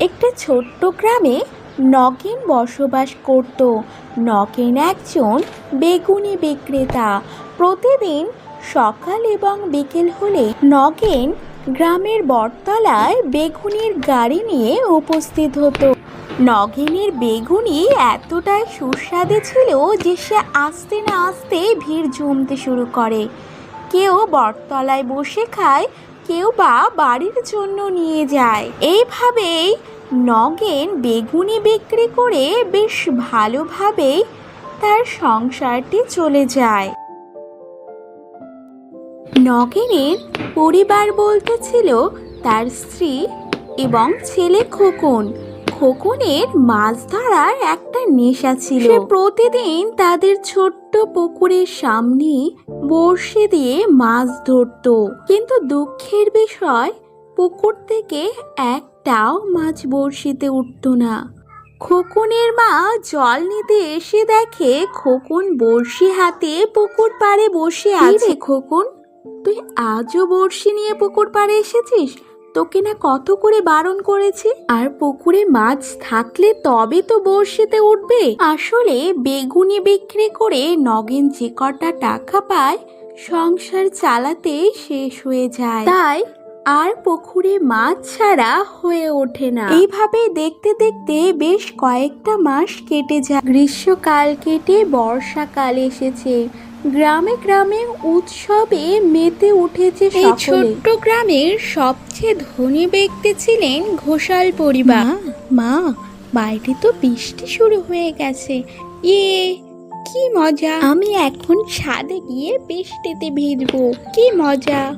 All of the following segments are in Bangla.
একটা ছোট্ট গ্রামে নগেন বসবাস করত। নগেন একজন বেগুনি বিক্রেতা। প্রতিদিন সকাল এবং বিকেল হলে নগেন গ্রামের বটতলায় বেগুনির গাড়ি নিয়ে উপস্থিত হতো। নগেনের বেগুনি এতটাই সুস্বাদু ছিল যে সে আস্তে না আস্তে ভিড় জমতে শুরু করে। কেউ বটতলায় বসে খায় কেউ বা বাড়ির জন্য নিয়ে যায়। এইভাবেই নগেন বেগুনি বিক্রি করে বেশ ভালোভাবেই তার সংসারটি চলে যায়। নগেনের পরিবার বলতে ছিল তার স্ত্রী এবং ছেলে খোকন। খোকনের মাছ ধরার একটা নেশা ছিল। সে প্রতিদিন তাদের ছোট্ট পুকুরের সামনে বড়শি দিয়ে মাছ ধরতো। কিন্তু দুঃখের বিষয় পুকুর থেকে একটাও মাছ বড়শিতে উঠতো না। খোকনের মা জল নিতে এসে দেখে খোকন বড়শি হাতে পুকুর পাড়ে বসে আছে। খোকন তুই আজও বড়শি নিয়ে পুকুর পাড়ে এসেছিস? তোকে না কত করে বারণ করেছি? আর পুকুরে মাছ থাকলে তবে তো বড়শিতে উঠবে। আসলে বেগুনি বিক্রি করে নগেন যে কটা টাকা পায়, সংসার চালাতে শেষ হয়ে যায়। তাই আর পুকুরে মাছ ছাড়া হয়ে ওঠে না। এইভাবে দেখতে দেখতে বেশ কয়েকটা মাস কেটে যায়। গ্রীষ্মকাল কেটে বর্ষাকাল এসেছে। গ্রামে গ্রামে উৎসবে মেতে উঠেছে এই ছোট্ট গ্রামের সবচেয়ে ধনী ব্যক্তি ছিলেন ঘোষাল পরিবার। মা বাইরে তো বৃষ্টি শুরু হয়ে গেছে। ইয়ে কি মজা। আমি এখন ছাদে গিয়ে বৃষ্টিতে ভিজবো। কি মজা।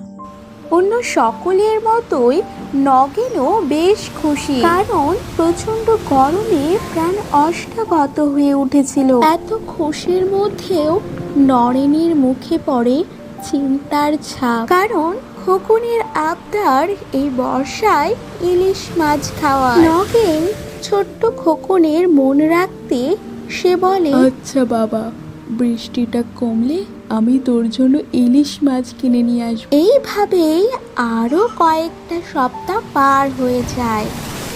অন্য সকলের মতোই নগেনও বেশ খুশি। কারণ প্রচণ্ড গরমে প্রাণ অষ্টাগত হয়ে উঠেছিল। এত খুশির মধ্যেও নরেনের মুখে পড়ে চিন্তার ছাপ। কারণ খোকনের আবদার এই বর্ষায় ইলিশ মাছ খাওয়া নগেন ছোট্ট খোকনের মন রাখতে সে বলে আচ্ছা বাবা বৃষ্টিটা কমলে আমি তোর জন্য ইলিশ মাছ কিনে নিয়ে আসব। এইভাবেই আরও কয়েকটা সপ্তাহ পার হয়ে যায়।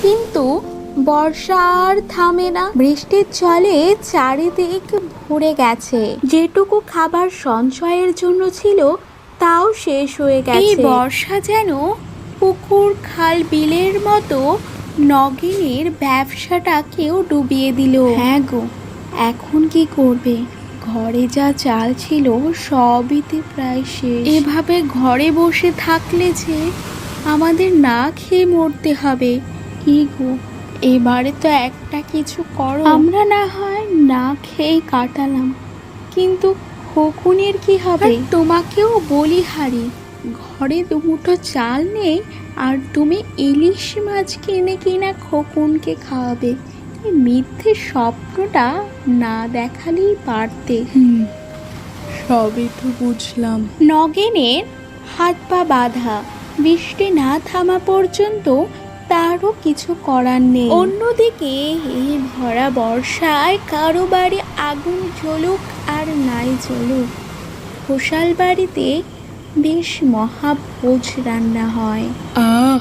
কিন্তু বর্ষা আর থামে না। বৃষ্টির জলে চারিদিক ভরে গেছে। যেটুকু খাবার সঞ্চয়ের জন্য ছিল তাও শেষ হয়ে এই গেছে। বর্ষা যেন পুকুর খাল বিলের মতো নগিনের ব্যবসাটাকেও ডুবিয়ে দিল। হ্যাঁ গো এখন কি করবে? ঘরে যা চাল ছিল সবইতে প্রায় শেষ। এভাবে ঘরে বসে থাকলে যে আমাদের না খেয়ে মরতে হবে। কি গো এবারে তো একটা কিছু করো। আমরা না হয় না খেয়েই কাটালাম। কিন্তু খোকুনের কি হবে? তোমাকেও বলি হারি ঘরে দুমুঠো চাল নেই আর তুমি ইলিশ মাছ কিনে কিনা খোকুনকে খাওয়াবে। এই মিথ্যে স্বপ্নটা না দেখালেই পারতে। হুম সবই তো বুঝলাম। নগেনের হাত পা বাঁধা বৃষ্টি না থামা পর্যন্ত তারও কিছু করার নেই। অন্যদিকে এই ভরা বর্ষায় কারও বাড়ি আগুন জ্বলুক আর নাই জ্বলুক। ঘোষাল বাড়িতে বেশ মহাভোজ রান্না হয়। আহ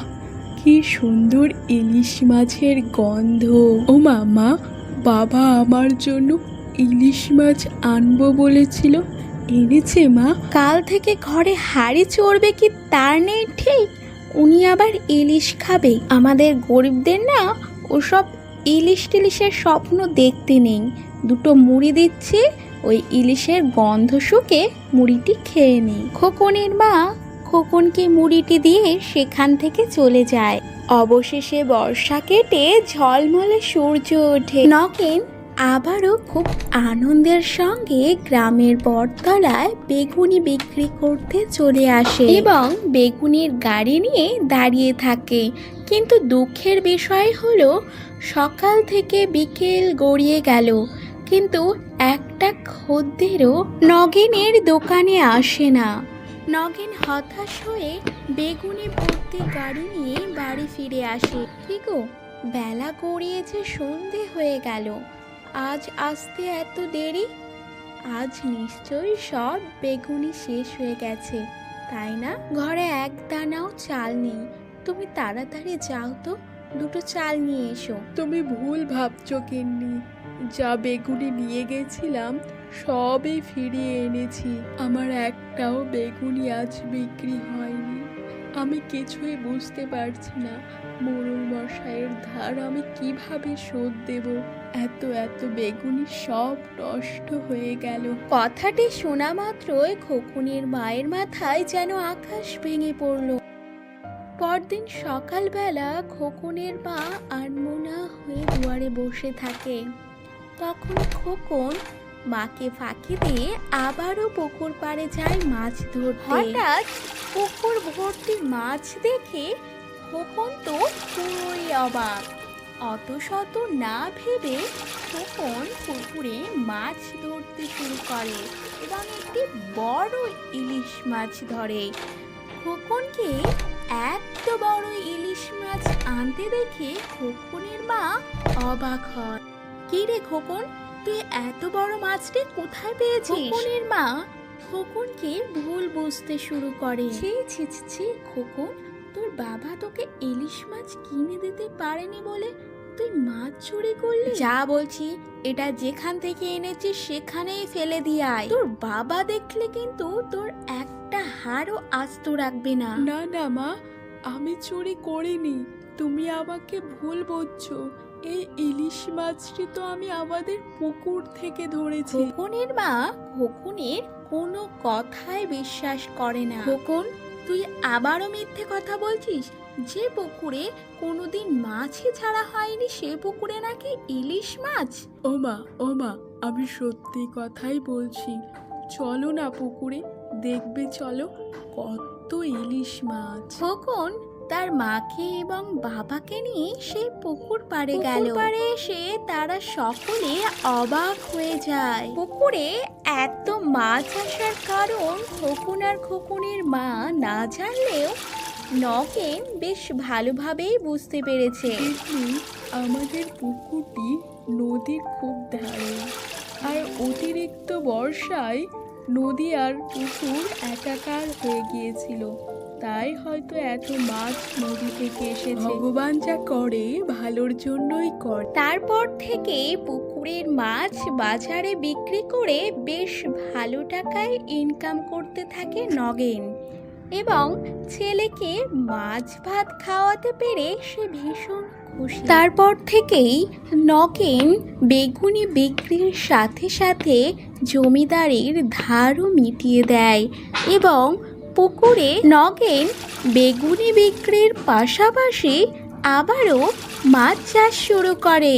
কি সুন্দর ইলিশ মাছের গন্ধ। ও মামা বাবা আমার জন্য ইলিশ মাছ আনব বলেছিল। এনেছে মা। কাল থেকে ঘরে হাড়ি চড়বে কি তার নেই ঠিক? উনি আবার ইলিশ খাবে। আমাদের গরিবদের না ওসব ইলিশ টিলিশের স্বপ্ন দেখতে নেই। দুটো মুড়ি দিচ্ছি, ওই ইলিশের গন্ধ শুকে মুড়িটি খেয়ে নেই। খোকনের মা খোকনকে মুড়িটি দিয়ে সেখান থেকে চলে যায়। অবশেষে বর্ষা কেটে ঝলমলে সূর্য ওঠে। নকেন আবারও খুব আনন্দের সঙ্গে গ্রামের বটতলায় বেগুনি বিক্রি করতে চলে আসে এবং বেগুনির গাড়ি নিয়ে দাঁড়িয়ে থাকে। কিন্তু দুঃখের বিষয় হলো, সকাল থেকে বিকেল গড়িয়ে গেল। কিন্তু একটা খদ্দেরও নগেনের দোকানে আসে না। নগেন হতাশ হয়ে বেগুনি ভর্তি গাড়ি নিয়ে বাড়ি ফিরে আসে। ঠিক বেলা গড়িয়েছে সন্ধে হয়ে গেল। আজ আসতে এত দেরি? আজ নিশ্চয়ই সব বেগুনি শেষ হয়ে গেছে। তাই না? ঘরে এক দানাও চাল নেই। তুমি তাড়াতাড়ি যাও তো, দুটো চাল নিয়ে এসো। তুমি ভুল ভাবছ কিন্নি যা বেগুনি নিয়ে গেছিলাম, সবই ফিরিয়ে এনেছি। আমার একটাও বেগুনি আজ বিক্রি হয়নি আমি কিছুই বুঝতে পারছি না। মোড়ল মশাইয়ের ধার আমি কীভাবে শোধ দেব? এত এত বেগুনি সব নষ্ট হয়ে গেল। কথাটি শোনা মাত্রই খোকুনের মায়ের মাথায় যেন আকাশ ভেঙে পড়ল। পরদিন সকালবেলা খোকনের মা আনমোনা হয়ে দুয়ারে বসে থাকে। তখন খোকন মাকে ফাঁকি দিয়ে আবারও পুকুর পাড়ে যায় মাছ ধরতে। হঠাৎ পুকুর ভর্তি মাছ দেখে খোকন তো পুরোই অবাক। অত শত না ভেবে খোকন পুকুরে মাছ ধরতে শুরু করে এবং একটি বড় ইলিশ মাছ ধরে। খোকনকে এত বড় ইলিশ মাছ আনতে দেখে খোকনের মা অবাক হয়। কি রে খোকন তুই এত বড় মাছটি কোথায় পেয়েছিস? খোকনের মা খোকনকে ভুল বুঝতে শুরু করে। ছি ছি ছি, ছি খোকন তোর বাবা তোকে ইলিশ মাছ কিনে দিতে পারেনি বলে তুই মাছ চুরি করলি? যা বলছি এটা যেখান থেকে এনেছিস সেখানেই ফেলে দিয়ে আয়। তোর বাবা দেখলে কিন্তু তোর একটা হাড়ও আস্ত রাখবে না। না না মা আমি চুরি করিনি। তুমি আমাকে ভুল বুঝছ। এই ইলিশ মাছটি তো আমি আমাদের পুকুর থেকে ধরেছি। খোকনের মা খোকনের কোনো কথায় বিশ্বাস করে না। খোকন তুই আবারও মিথ্যে কথা বলছিস? যে পুকুরে কোনোদিন মাছই ছাড়া হয়নি সে পুকুরে নাকি ইলিশ মাছ? ওমা ওমা আমি সত্যি কথাই বলছি। চলো না পুকুরে দেখবে চলো কত ইলিশ মাছ। খোকন তার মাকে এবং বাবাকে নিয়ে সেই পুকুর পাড়ে গেল। পাড়ে এসে তারা সকলে অবাক হয়ে যায়। পুকুরে এত মাছ আসার কারণ খোকন আর খোকনের মা না জানলেও নগেন বেশ ভালোভাবেই বুঝতে পেরেছে। আমাদের পুকুরটি নদীর খুব ধারে আর অতিরিক্ত বর্ষায় নদী আর পুকুর একাকার হয়ে গিয়েছিল। তাই হয়তো এত মাছ নদী থেকে এসে ভগবান যা করে ভালোর জন্যই করে। তারপর থেকে পুকুরের মাছ বাজারে বিক্রি করে বেশ ভালো টাকায় ইনকাম করতে থাকে নগেন। এবং ছেলেকে মাছ ভাত খাওয়াতে পেরে সে ভীষণ খুশি। তারপর থেকেই নগেন বেগুনি বিক্রির সাথে সাথে জমিদারির ধারও মিটিয়ে দেয় এবং পুকুরে নগেন বেগুনি বিক্রির পাশাপাশি আবারও মাছ চাষ শুরু করে।